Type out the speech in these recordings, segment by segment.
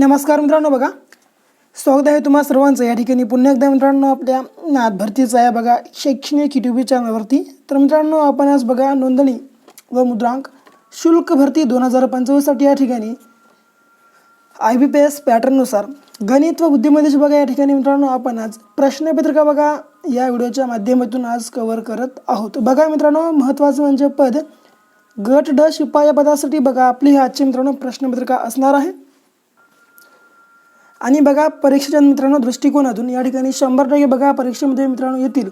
नमस्कार मित्रांनो बघा. स्वागत आहे तुम्हा सर्वांचं. या ठिकाणी पुन्हा एकदा मित्रांनो आपल्या नाथ भरतीचं आहे बघा शैक्षणिक युट्यूब चॅनलवरती तर मित्रांनो आपण आज बघा नोंदणी व मुद्रांक शुल्क भरती दोन हजार पंचवीससाठी या ठिकाणी. आय बी पी एस पॅटर्ननुसार गणित व बुद्धिमध्येच बघा या ठिकाणी मित्रांनो आपण आज प्रश्नपत्रिका बघा. या व्हिडिओच्या माध्यमातून आज कव्हर करत आहोत. बघा मित्रांनो महत्त्वाचं म्हणजे पद गट ड शिपाया पदासाठी बघा. आपली ही आजची मित्रांनो प्रश्नपत्रिका असणार आहे. आणि बघा परीक्षेच्या मित्रांनो दृष्टिकोनातून या ठिकाणी शंभर टक्के बघा परीक्षेमध्ये मित्रांनो येतील.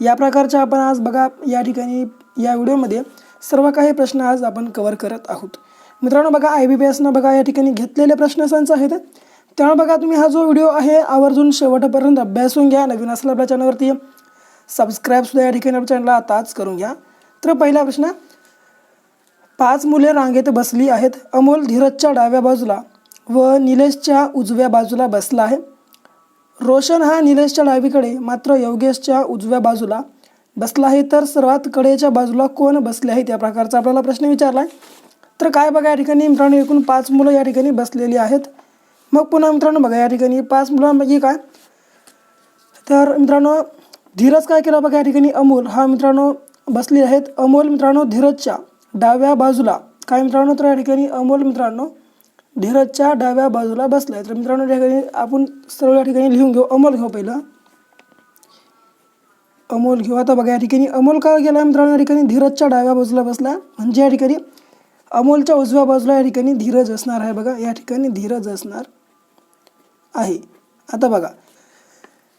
या प्रकारच्या आपण आज बघा या ठिकाणी या व्हिडिओमध्ये सर्व काही प्रश्न आज आपण कवर करत आहोत. मित्रांनो बघा आय बी पी एसनं बघा या ठिकाणी घेतलेले प्रश्न संच आहेत. त्यामुळे बघा तुम्ही हा जो व्हिडिओ आहे आवर्जून शेवटपर्यंत अभ्यासून घ्या. नवीन असला आपल्या चॅनलवरती सबस्क्राईबसुद्धा या ठिकाणी आपल्या चॅनलला आताच करून घ्या. तर पहिला प्रश्न पाच मुले रांगेत बसली आहेत. अमोल धीरजच्या डाव्या बाजूला. व निलेशच्या उजव्या बाजूला बसला आहे. रोशन हा निलेशच्या डावीकडे मात्र योगेशच्या उजव्या बाजूला बसला आहे. तर सर्वात कडेच्या बाजूला कोण बसले आहे त्या प्रकारचा आपल्याला प्रश्न विचारला आहे तर काय बघा या ठिकाणी मित्रांनो एकूण पाच मुलं या ठिकाणी बसलेली आहेत. मग पुन्हा मित्रांनो बघा या ठिकाणी पाच मुलांपैकी काय? तर मित्रांनो धीरज काय केला बघा या ठिकाणी अमोल. हा मित्रांनो बसले आहेत. अमोल मित्रांनो धीरजच्या डाव्या बाजूला. काय मित्रांनो? तर या ठिकाणी अमोल मित्रांनो धीरजच्या डाव्या बाजूला बसला आहे तर मित्रांनो या ठिकाणी आपण सर्व या ठिकाणी लिहून घेऊ. अमोल घेऊ हो पहिलं. अमोल घेऊ. आता बघा या ठिकाणी अमोल का गेला मित्रांनो? या ठिकाणी धीरजच्या डाव्या बाजूला बसला. म्हणजे या ठिकाणी अमोलच्या उजव्या बाजूला या ठिकाणी धीरज असणार आहे बघा. या ठिकाणी धीरज असणार आहे. आता बघा.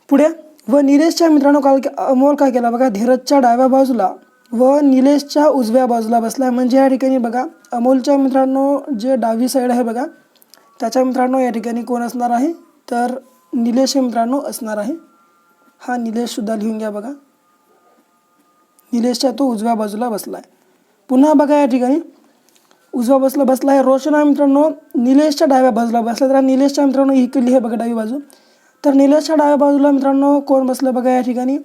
पुढे व निलेशच्या मित्रांनो काल अमोल काय केला बघा धीरजच्या डाव्या बाजूला व निलेशच्या उजव्या बाजूला बसला म्हणजे या ठिकाणी बघा अमोलच्या मित्रांनो जे डावी साईड आहे बघा त्याच्या मित्रांनो या ठिकाणी कोण असणार आहे? तर निलेश मित्रांनो असणार आहे. हा निलेशसुद्धा लिहून घ्या बघा. निलेशच्या तो उजव्या बाजूला बसला आहे पुन्हा बघा या ठिकाणी. उजव्या बसला बसला आहे रोशन हा मित्रांनो निलेशच्या डाव्या बाजूला बसला तर निलेशच्या मित्रांनो इकडली आहे बघा डावी बाजू. तर निलेशच्या डाव्या बाजूला मित्रांनो कोण बसलं बघा या ठिकाणी?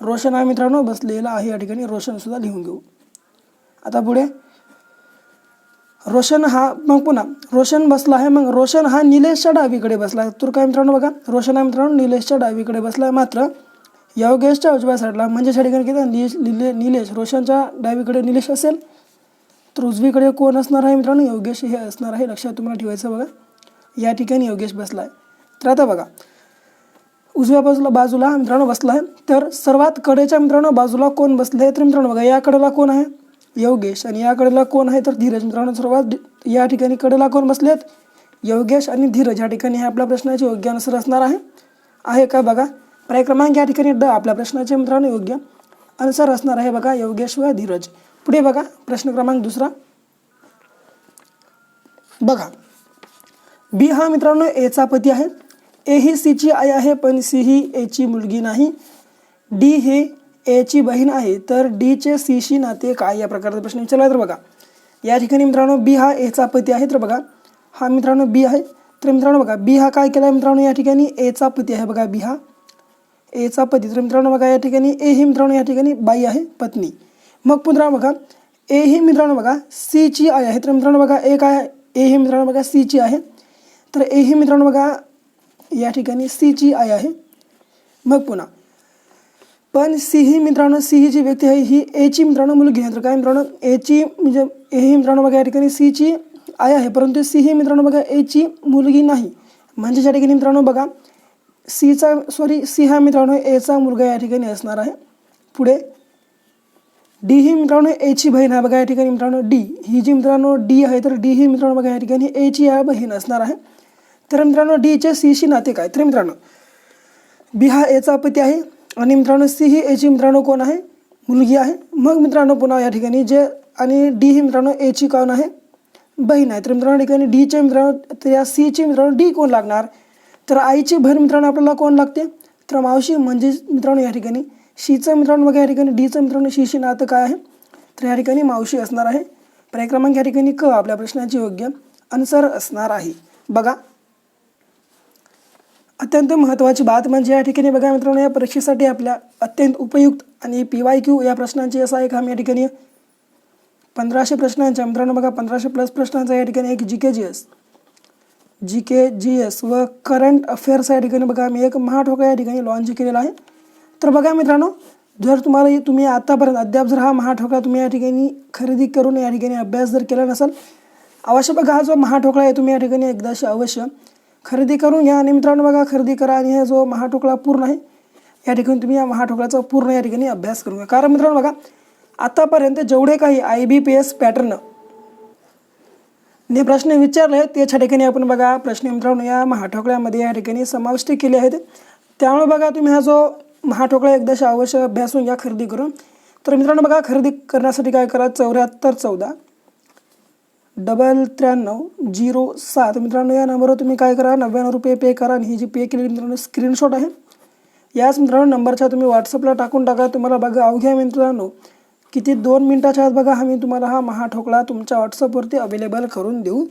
रोशन हा मित्रांनो बसलेला आहे या ठिकाणी. रोशनसुद्धा लिहून घेऊ. आता पुढे. रोशन हा मग पुन्हा रोशन बसला आहे मग रोशन हा निलेशच्या डावीकडे बसला आहे. तर काय मित्रांनो बघा रोशन हा मित्रांनो निलेशच्या डावीकडे बसला आहे. मात्र योगेशच्या उजव्या साईडला म्हणजे या ठिकाणी किती निलेश निले निलेश. रोशनच्या डावीकडे निलेश असेल तर उजवीकडे कोण असणार आहे मित्रांनो? योगेश हे असणार आहे. लक्षात तुम्हाला ठेवायचं बघा. या ठिकाणी योगेश बसला आहे. तर आता बघा उजव्या बाजूला बाजूला मित्रांनो बसला आहे. तर सर्वात कडेच्या मित्रांनो बाजूला कोण बसले? आहे तर मित्रांनो बघा या कडेला कोण आहे? योगेश आणि या कडेला कोण आहे तर धीरज मित्रांनो सर्वात या ठिकाणी कडेला कोण बसलेत? आहेत योगेश आणि धीरज या ठिकाणी हे आपल्या प्रश्नाचे योग्य अनुसर असणार आहे. आहे का बघा? पर्याय क्रमांक या ठिकाणी ड आपल्या प्रश्नाचे मित्रांनो योग्य अनुसार असणार आहे बघा योगेश व धीरज. पुढे बघा प्रश्न क्रमांक दुसरा. बघा. बी हा मित्रांनो एचा पती आहे. ए ही सीची आई आहे पण सी ही एची मुलगी नाही. डी हे एची बहीण आहे तर डीचे सीशी नाते काय या प्रकारचा प्रश्न विचारला? तर बघा या ठिकाणी मित्रांनो बी हा एचा पती आहे तर बघा हा मित्रांनो बी आहे. तर मित्रांनो बघा बी हा काय केला मित्रांनो या ठिकाणी? एचा पती आहे बघा बी हा. एचा पती तर मित्रांनो बघा या ठिकाणी ए ही मित्रांनो या ठिकाणी बाई आहे पत्नी. मग पुन्हा बघा ए ही मित्रांनो बघा सीची आई आहे तर मित्रांनो बघा ए काय ए ही मित्रांनो बघा सीची आहे. तर ए ही मित्रांनो बघा या ठिकाणी सीची आई आहे. मग पुन्हा पण सी ही मित्रांनो सी ही जी व्यक्ती आहे ही एची मित्रांनो मुलगी आहे. तर काय मित्रांनो एची म्हणजे ए ही मित्रांनो बघा या ठिकाणी सीची आई आहे. परंतु सी ही मित्रांनो बघा एची मुलगी नाही. म्हणजे या ठिकाणी मित्रांनो बघा सीचा सॉरी सी हा मित्रांनो एचा मुलगा या ठिकाणी असणार आहे. पुढे डी ही मित्रांनो एची बहीण आहे. बघा या ठिकाणी मित्रांनो डी. ही जी मित्रांनो डी आहे तर डी ही मित्रांनो बघा या ठिकाणी एची या बहीण असणार आहे. तर मित्रांनो डीचे सीशी नाते काय? तर मित्रांनो बी हा एचा पती आहे. आणि मित्रांनो सी ही एची मित्रांनो कोण आहे? मुलगी आहे. मग मित्रांनो पुन्हा या ठिकाणी जे आणि डी ही मित्रांनो एची कोण आहे. बहीण आहे. तर मित्रांनो ठिकाणी डीचे मित्रांनो तर या सीची मित्रांनो डी कोण लागणार? तर आईची बहीण मित्रांनो आपल्याला कोण लागते? तर मावशी म्हणजे मित्रांनो या ठिकाणी शीचं मित्रांनो बघा या ठिकाणी डीचं मित्रांनो शीशी नातं काय आहे? तर या ठिकाणी मावशी असणार आहे. पर्याय क्रमांक या ठिकाणी क आपल्या प्रश्नाची योग्य आन्सर असणार आहे. बघा अत्यंत महत्त्वाची बात म्हणजे या ठिकाणी बघा मित्रांनो या परीक्षेसाठी आपल्या अत्यंत उपयुक्त आणि पी वाय क्यू या प्रश्नांची असा एक आम्ही या ठिकाणी. पंधराशे प्रश्नांच्या मित्रांनो बघा पंधराशे प्लस प्रश्नांचा या ठिकाणी एक G K G S G K G S व करंट अफेअर्स या ठिकाणी बघा मी एक महाठोकळा या ठिकाणी लॉन्च केलेला आहे. तर बघा मित्रांनो जर तुम्हाला तुम्ही आतापर्यंत अद्याप जर हा महाठोकळा तुम्ही या ठिकाणी खरेदी करून या ठिकाणी अभ्यास जर केला नसेल अवश्य बघा हा जो महाठोकळा आहे तुम्ही या ठिकाणी एकदाशी अवश्य खरेदी करून घ्या. आणि मित्रांनो बघा खरेदी करा आणि हा जो महाटोकळा पूर्ण आहे या ठिकाणी तुम्ही या महाठोकळ्याचा पूर्ण या ठिकाणी अभ्यास करून घ्या. कारण मित्रांनो बघा आतापर्यंत जेवढे काही I B P S pattern ने प्रश्न विचारले त्याच्या ठिकाणी आपण बघा प्रश्न मित्रांनो या महाठोकळ्यामध्ये या ठिकाणी समाविष्ट केले आहेत. त्यामुळे बघा तुम्ही हा जो महाठोकळा एकदाशी अवश्य अभ्यासून घ्या खरेदी करून. तर मित्रांनो बघा खरेदी करण्यासाठी काय करा चौऱ्याहत्तर चौदा. डबल त्र्याण्णव झिरो सात. मित्रांनो या नंबरवर तुम्ही काय करा? नव्याण्णव रुपये पे करा आणि ही जी पे केलेली मित्रांनो स्क्रीनशॉट आहे. याच मित्रांनो नंबरच्या तुम्ही व्हॉट्सअपला टाकून टाका. तुम्हाला बघा अवघ्या मित्रांनो. किती दोन मिनटाच्या आत बघा आम्ही तुम्हाला हा महाठोकळा तुमच्या व्हॉट्सअपवरती अवेलेबल करून देऊ.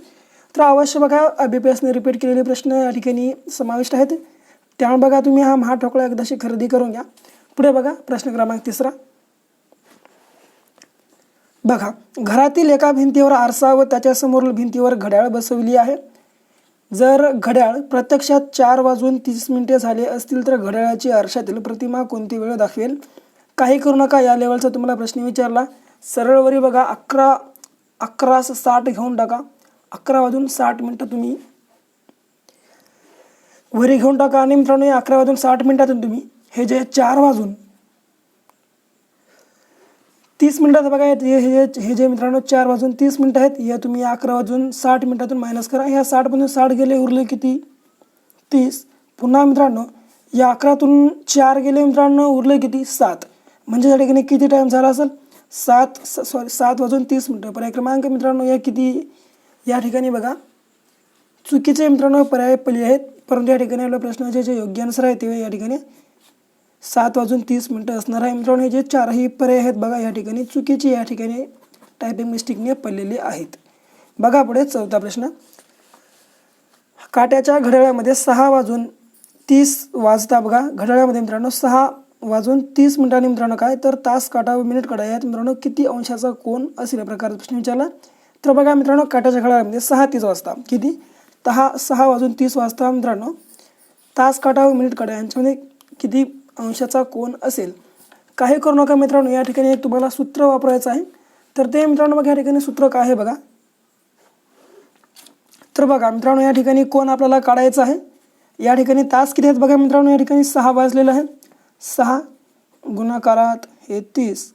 तर अवश्य बघा बी पी एसने रिपीट केलेले प्रश्न या ठिकाणी समाविष्ट आहेत. त्यामुळे बघा तुम्ही हा महाठोकळा एकदाशी खरेदी करून घ्या. पुढे बघा प्रश्न क्रमांक तिसरा. बघा घरातील एका भिंतीवर आरसा व त्याच्यासमोरील भिंतीवर घड्याळ बसवली आहे. जर घड्याळ प्रत्यक्षात चार वाजून तीस मिनिटे झाले असतील तर घड्याळाची आरशातील प्रतिमा कोणती वेळ दाखवेल? काही करू नका या लेवलचा तुम्हाला प्रश्न विचारला. सरळवरी बघा अकरा अकरा साठ घेऊन टाका. अकरा वाजून साठ मिनटं तुम्ही वरी घेऊन टाका आणि मित्रांनो अकरा वाजून साठ मिनटातून तुम्ही हे जे चार वाजून तीस मिनटात बघा हे हे हे जे मित्रांनो चार वाजून तीस मिनटं आहेत. या तुम्ही अकरा वाजून साठ मिनटातून मायनस करा. ह्या साठमधून साठ गेले उरले किती? तीस. पुन्हा मित्रांनो या अकरातून चार गेले मित्रांनो उरले किती? सात. म्हणजे या ठिकाणी किती टाईम झाला असेल? सात सॉरी सात वाजून तीस मिनटं. पर्याय क्रमांक मित्रांनो या किती? या ठिकाणी बघा. चुकीचे मित्रांनो पर्याय पहिले आहेत. परंतु या ठिकाणी आपल्या प्रश्नाचे जे योग्य आन्सर आहे ते या ठिकाणी सात वाजून तीस मिनटं असणार आहे. मित्रांनो हे जे चारही पर्याय आहेत बघा या ठिकाणी चुकीची या ठिकाणी टायपिंग मिस्टेकने पडलेले आहेत. बघा पुढे चौथा प्रश्न. काट्याच्या घड्याळामध्ये सहा वाजून तीस वाजता बघा. घड्याळामध्ये मित्रांनो सहा वाजून तीस मिनिटांनी मित्रांनो काय? तर तास काटा व मिनिट काटा यात मित्रांनो किती अंशाचा कोण असेल या प्रकारचा प्रश्न विचारला. तर बघा मित्रांनो काट्याच्या घड्याळामध्ये सहा तीस वाजता. किती? दहा सहा वाजून तीस वाजता मित्रांनो तास काटा व मिनिट काटा यांच्यामध्ये किती अंशाचा कोण असेल. काही करू नका मित्रांनो या ठिकाणी एक तुम्हाला सूत्र वापरायचं आहे. तर ते मित्रांनो बघा या ठिकाणी सूत्र काय आहे बघा. तर बघा मित्रांनो या ठिकाणी कोण आपल्याला काढायचं आहे. या ठिकाणी तास किती आहेत बघा मित्रांनो या ठिकाणी सहा वाजलेलं आहे सहा गुणाकारात हे तीस.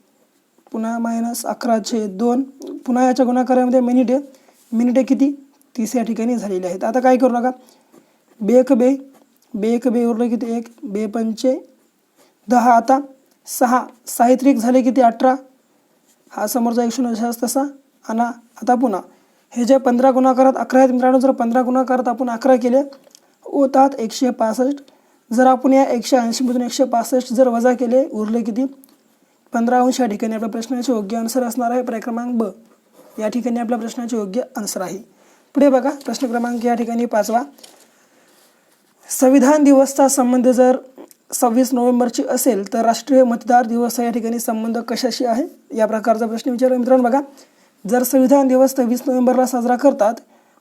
पुन्हा मायनस अकराशे दोन. पुन्हा याच्या गुणाकारामध्ये मिनिटे मिनिटे किती? तीस या ठिकाणी झालेले आहेत. आता काय करू नका. बेक बे. बेक बे उरलं किती? एक. बे पंचे दहा आता सहा साहित्रिक झाले किती? अठरा. हा समोरचा एकशे उनचाळीस तसा. आणि आता पुन्हा. हे जे पंधरा गुणाकारात अकरा आहेत मित्रांनो जर पंधरा गुणाकारात आपण अकरा केले होतात एकशे पासष्ट. जर आपण या एकशे ऐंशीमधून एकशे पासष्ट जर वजा केले उरले किती? पंधरा अंश. या ठिकाणी आपल्या प्रश्नाचे योग्य आन्सर असणार आहे. पर्याय क्रमांक ब. या ठिकाणी आपल्या प्रश्नाचे योग्य आन्सर आहे. पुढे बघा प्रश्न क्रमांक या ठिकाणी पाचवा. संविधान दिवसचा संबंध जर सव्वीस नोव्हेंबरची असेल तर राष्ट्रीय मतदार दिवस या ठिकाणी संबंध कशाशी आहे? या प्रकारचा प्रश्न विचारला मित्रांनो बघा. जर संविधान दिवस सव्वीस नोव्हेंबरला साजरा करतात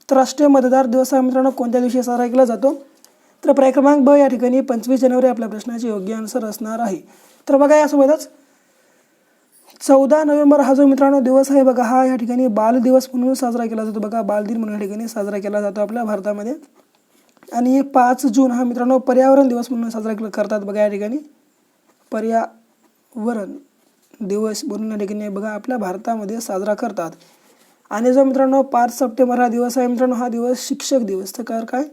तर राष्ट्रीय मतदार दिवस हा मित्रांनो कोणत्या दिवशी साजरा केला जातो? तर पर्याय क्रमांक ब या ठिकाणी पंचवीस जानेवारी आपल्या प्रश्नाचे योग्य आन्सर असणार आहे. तर बघा यासोबतच चौदा नोव्हेंबर हा जो मित्रांनो दिवस आहे बघा हा या ठिकाणी बाल दिवस म्हणून साजरा केला जातो. बघा बालदिन म्हणून या ठिकाणी साजरा केला जातो आपल्या भारतामध्ये. आणि पाच जून हा मित्रांनो पर्यावरण दिवस म्हणून साजरा केला करतात बघा या ठिकाणी. पर्यावरण दिवस म्हणून या ठिकाणी बघा आपल्या भारतामध्ये साजरा करतात. आणि जो मित्रांनो पाच सप्टेंबर हा दिवस आहे मित्रांनो हा दिवस शिक्षक दिवस. तर काय काय?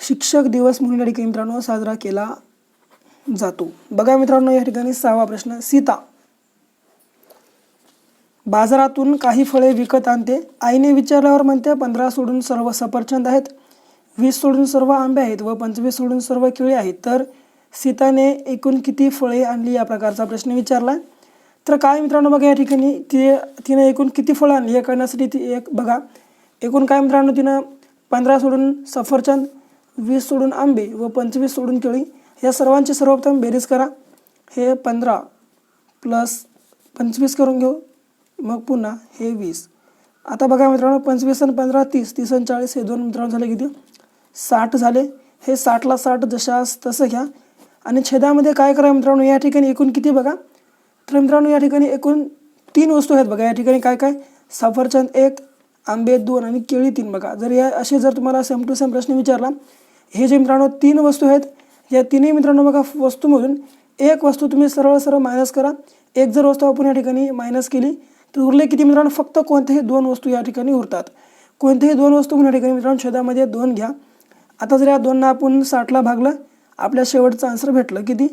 शिक्षक दिवस म्हणून या ठिकाणी मित्रांनो साजरा केला जातो. बघा मित्रांनो या ठिकाणी सहावा प्रश्न सीता. बाजारातून काही फळे विकत आणते. आईने विचारल्यावर म्हणते पंधरा सोडून सर्व सफरचंद आहेत वीस सोडून सर्व आंबे आहेत व पंचवीस सोडून सर्व केळी आहेत. तर सीताने एकूण किती फळे आणली या प्रकारचा प्रश्न विचारला. तर काय मित्रांनो बघा या ठिकाणी ती तिने एकूण किती फळं आणली हे करण्यासाठी ती एक बघा. एकूण काय मित्रांनो तिनं पंधरा सोडून सफरचंद वीस सोडून आंबे व पंचवीस सोडून केळी या सर्वांची सर्वप्रथम बेरीज करा. हे पंधरा प्लस पंचवीस करून घेऊ. मग पुन्हा हे वीस. आता बघा मित्रांनो पंचवीस आणि पंधरा तीस तीस आणि चाळीस हे दोन मित्रांनो झाले किती? साठ झाले. हे साठला साठ जशास तसं घ्या. आणि छेदामध्ये काय करा मित्रांनो या ठिकाणी एकूण किती बघा? तर मित्रांनो या ठिकाणी एकूण तीन वस्तू आहेत बघा. या ठिकाणी काय काय? सफरचंद एक आंबे दोन आणि केळी तीन बघा. जर या असे जर तुम्हाला सेम टू सेम प्रश्न विचारला हे जे मित्रांनो तीन वस्तू आहेत या तिन्ही मित्रांनो बघा वस्तूमधून एक वस्तू तुम्ही सरळ सरळ मायनस करा. एक जर वस्तू आपण या ठिकाणी मायनस केली तर उरले किती मित्रांनो फक्त कोणत्याही दोन वस्तू या ठिकाणी उरतात. कोणत्याही दोन वस्तू पण या ठिकाणी मित्रांनो छेदामध्ये दोन घ्या. आता जर या दोनना आपण साठला भागलं आपल्या शेवटचं आन्सर भेटलं किती?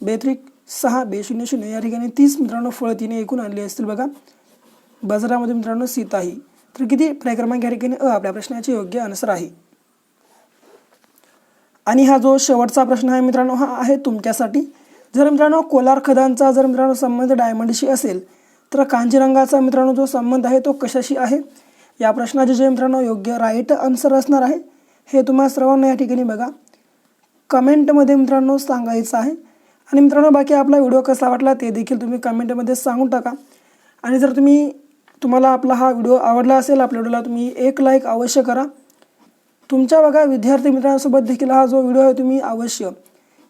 बेत्रिक सहा बे शून्य शून्य. या ठिकाणी तीस मित्रांनो फळं तिने एकूण आणली असतील बघा. बाजारामध्ये मित्रांनो सीताही तर किती? पर्याय क्रमांक या ठिकाणी अ आपल्या प्रश्नाचे योग्य आन्सर आहे. आणि हा जो शेवटचा प्रश्न आहे मित्रांनो हा आहे तुमच्यासाठी. जर मित्रांनो कोलार खदांचा जर मित्रांनो संबंध डायमंडशी असेल तर कांजीरंगाचा मित्रांनो जो संबंध आहे तो कशाशी आहे? या प्रश्नाचे जे मित्रांनो योग्य राईट आन्सर असणार आहे हे तुम्हाला सर्वांना या ठिकाणी बघा. कमेंटमध्ये मित्रांनो सांगायचं आहे. आणि मित्रांनो बाकी आपला व्हिडिओ कसा वाटला ते देखील तुम्ही कमेंटमध्ये सांगून टाका. आणि जर तुम्ही तुम्हाला आपला हा व्हिडिओ आवडला असेल आपल्या व्हिडिओला तुम्ही एक लाईक अवश्य करा. तुमच्या बघा विद्यार्थी मित्रांसोबत देखील हा जो व्हिडिओ आहे तुम्ही अवश्य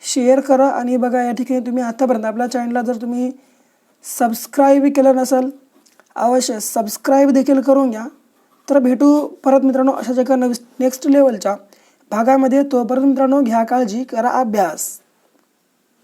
शेअर करा. आणि बघा या ठिकाणी तुम्ही आत्तापर्यंत आपल्या चॅनलला जर तुम्ही सबस्क्राईब केलं नसेल अवश्य सबस्क्राईब देखील करून घ्या. तर भेटू परत मित्रांनो अशाच एका नवी नेक्स्ट लेवलच्या भागामध्ये. तोपर्यंत मित्रांनो घ्या काळजी करा अभ्यास.